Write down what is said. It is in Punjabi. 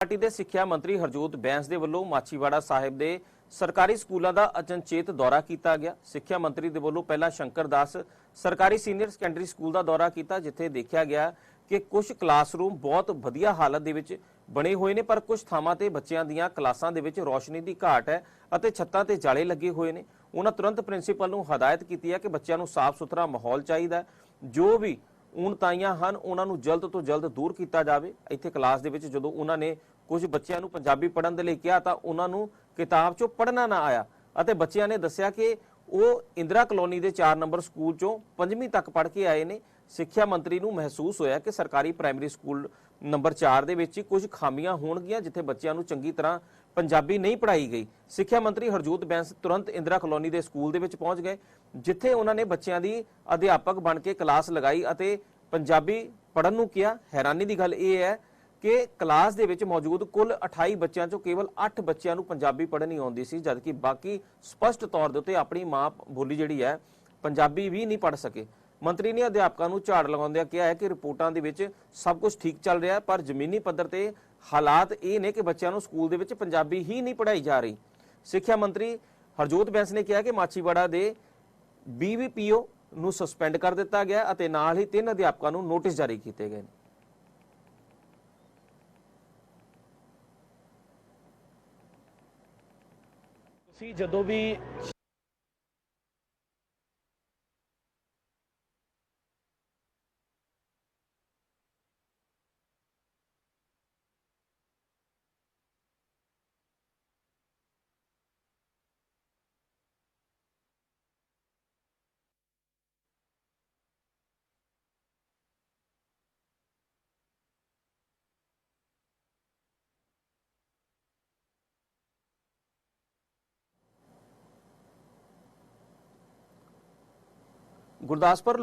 ਪਾਰਟੀ ਦੇ ਸਿੱਖਿਆ ਮੰਤਰੀ ਹਰਜੋਤ ਬੈਂਸ ਦੇ ਵੱਲੋਂ ਮਾਛੀਵਾੜਾ ਸਾਹਿਬ ਦੇ ਸਰਕਾਰੀ ਸਕੂਲਾਂ ਦਾ ਅਚਨਚੇਤ ਦੌਰਾ ਕੀਤਾ ਗਿਆ। ਸਿੱਖਿਆ ਮੰਤਰੀ ਦੇ ਵੱਲੋਂ ਪਹਿਲਾਂ ਸ਼ੰਕਰ ਦਾਸ ਸਰਕਾਰੀ ਸੀਨੀਅਰ ਸੈਕੰਡਰੀ ਸਕੂਲ ਦਾ ਦੌਰਾ ਕੀਤਾ, ਜਿੱਥੇ ਦੇਖਿਆ ਗਿਆ ਕਿ ਕੁਝ ਕਲਾਸਰੂਮ ਬਹੁਤ ਵਧੀਆ ਹਾਲਤ ਦੇ ਵਿੱਚ ਬਣੇ ਹੋਏ ਨੇ, ਪਰ ਕੁਝ ਥਾਵਾਂ ਤੇ ਬੱਚਿਆਂ ਦੀਆਂ ਕਲਾਸਾਂ ਦੇ ਵਿੱਚ ਰੋਸ਼ਨੀ ਦੀ ਘਾਟ ਹੈ ਅਤੇ ਛੱਤਾਂ ਤੇ ਜਾਲੇ ਲੱਗੇ ਹੋਏ ਨੇ। ਉਹਨਾਂ ਤੁਰੰਤ ਪ੍ਰਿੰਸੀਪਲ ਨੂੰ ਹਦਾਇਤ ਕੀਤੀ ਹੈ ਕਿ ਬੱਚਿਆਂ ਨੂੰ ਸਾਫ਼ ਸੁਥਰਾ ਮਾਹੌਲ ਚਾਹੀਦਾ ਜੋ ਵੀ ਊਣਤਾਈਆਂ ਹਨ, ਉਹਨਾਂ ਨੂੰ ਜਲਦ ਤੋਂ ਜਲਦ ਦੂਰ ਕੀਤਾ ਜਾਵੇ। ਇੱਥੇ ਕਲਾਸ ਦੇ ਵਿੱਚ ਜਦੋਂ ਉਹਨਾਂ ਨੇ ਕੁਝ ਬੱਚਿਆਂ ਨੂੰ ਪੰਜਾਬੀ ਪੜ੍ਹਨ ਦੇ ਲਈ ਕਿਹਾ ਤਾਂ ਉਹਨਾਂ ਨੂੰ ਕਿਤਾਬ 'ਚੋਂ ਪੜ੍ਹਨਾ ਨਾ ਆਇਆ ਅਤੇ ਬੱਚਿਆਂ ਨੇ ਦੱਸਿਆ ਕਿ ਉਹ ਇੰਦਰਾ ਕਲੋਨੀ ਦੇ 4 ਨੰਬਰ ਸਕੂਲ 'ਚੋਂ 5ਵੀਂ ਤੱਕ ਪੜ੍ਹ ਕੇ ਆਏ ਨੇ। ਸਿੱਖਿਆ ਮੰਤਰੀ ਨੂੰ ਮਹਿਸੂਸ ਹੋਇਆ ਕਿ ਸਰਕਾਰੀ ਪ੍ਰਾਇਮਰੀ ਸਕੂਲ ਨੰਬਰ 4 ਦੇ ਵਿੱਚ ਹੀ ਕੁਝ ਖਾਮੀਆਂ ਹੋਣਗੀਆਂ, ਜਿੱਥੇ ਬੱਚਿਆਂ ਨੂੰ ਚੰਗੀ ਤਰ੍ਹਾਂ ਪੰਜਾਬੀ ਨਹੀਂ ਪੜ੍ਹਾਈ ਗਈ। ਸਿੱਖਿਆ ਮੰਤਰੀ ਹਰਜੋਤ ਬੈਂਸ ਤੁਰੰਤ ਇੰਦਰਾ ਕਲੋਨੀ ਦੇ ਸਕੂਲ ਦੇ ਵਿੱਚ ਪਹੁੰਚ ਗਏ, ਜਿੱਥੇ ਉਹਨਾਂ ਨੇ ਬੱਚਿਆਂ ਦੀ ਅਧਿਆਪਕ ਬਣ ਕੇ ਕਲਾਸ ਲਗਾਈ ਅਤੇ ਪੰਜਾਬੀ ਪੜ੍ਹਨ ਨੂੰ ਕਿਹਾ। ਹੈਰਾਨੀ ਦੀ ਗੱਲ ਇਹ ਹੈ ਕਿ ਕਲਾਸ ਦੇ ਵਿੱਚ ਮੌਜੂਦ ਕੁੱਲ 28 ਬੱਚਿਆਂ ਚੋਂ ਕੇਵਲ 8 ਬੱਚਿਆਂ ਨੂੰ ਪੰਜਾਬੀ ਪੜ੍ਹਨੀ ਆਉਂਦੀ ਸੀ, ਜਦਕਿ ਬਾਕੀ ਸਪਸ਼ਟ ਤੌਰ ਦੇ ਉੱਤੇ ਆਪਣੀ ਮਾਂ ਬੋਲੀ ਜਿਹੜੀ ਹੈ, ਪੰਜਾਬੀ ਵੀ ਨਹੀਂ ਪੜ੍ਹ ਸਕੇ। ਮੰਤਰੀ ਨੇ ਅਧਿਆਪਕਾਂ ਨੂੰ ਝਾੜ ਲਗਾਉਂਦਿਆਂ ਕਿਹਾ ਹੈ ਕਿ ਰਿਪੋਰਟਾਂ ਦੇ ਵਿੱਚ ਸਭ ਕੁਝ ਠੀਕ ਚੱਲ ਰਿਹਾ ਹੈ, ਪਰ ਜ਼ਮੀਨੀ ਪੱਧਰ ਤੇ ਹਾਲਾਤ ਇਹ ਨੇ ਕਿ ਬੱਚਿਆਂ ਨੂੰ ਸਕੂਲ ਦੇ ਵਿੱਚ ਪੰਜਾਬੀ ਹੀ ਨਹੀਂ ਪੜ੍ਹਾਈ ਜਾ ਰਹੀ। ਸਿੱਖਿਆ ਮੰਤਰੀ ਹਰਜੋਤ ਬੈਂਸ ਨੇ ਕਿਹਾ ਕਿ ਮਾਚੀਵਾੜਾ ਦੇ ਬੀਵੀਪੀਓ ਨੂੰ ਸਸਪੈਂਡ ਕਰ ਦਿੱਤਾ ਗਿਆ ਅਤੇ ਨਾਲ ਹੀ ਤਿੰਨ ਅਧਿਆਪਕਾਂ ਨੂੰ ਨੋਟਿਸ ਜਾਰੀ ਕੀਤੇ ਗਏ ਨੇ। ਤੁਸੀਂ ਜਦੋਂ ਵੀ ਗੁਰਦਾਸਪੁਰ